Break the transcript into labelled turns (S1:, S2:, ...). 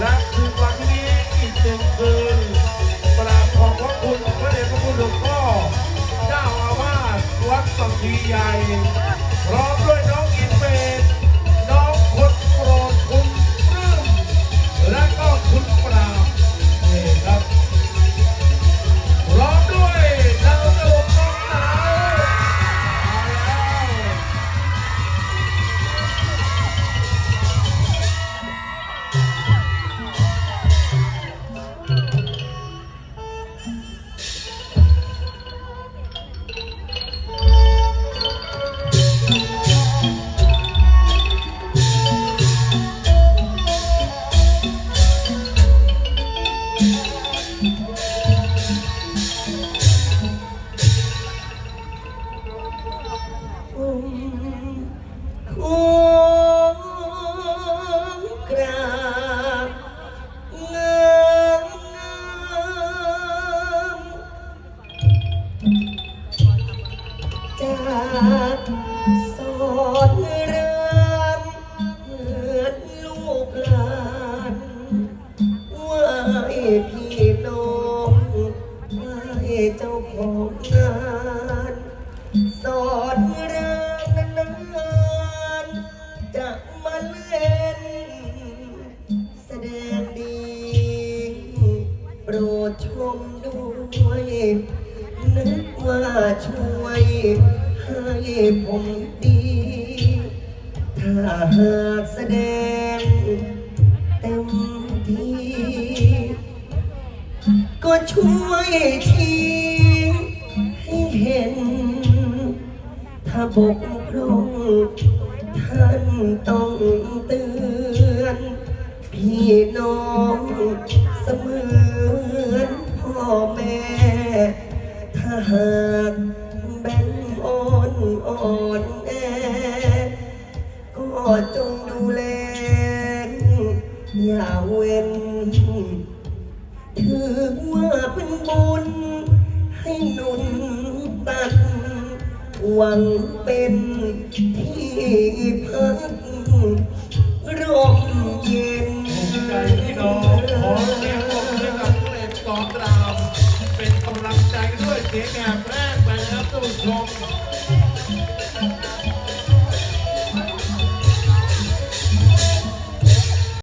S1: สองและคืนวันนี้อีกหนึ่งคืนกราบขอบพระคุณพระเดชพระคุณหลวงพ่อเจ้าอาวาสวัดสังคีใหญ่
S2: ของกราบงามงามจากสอนเรามเหมือนลูกหลานไหวพี่น้องไหวเจ้าของงาน ด้วยนึกว่าช่วยให้ผมดี ถ้าหากแสดงเต็มที่ ก็ช่วยชี้ให้เห็น ถ้าบกพร่องท่านต้องเตือน พี่น้องเสมือน เว้นถือว่าเป็นบุญ ให้หนุนตันหวังเป็นที่พักร่มเย็น
S1: ใจพี่น้องขอเสียงปรบมือให้กับเพลงสอนรามเป็นกำลังใจด้วยเสียงแอบแรกไปนะครับท่านผู้ชม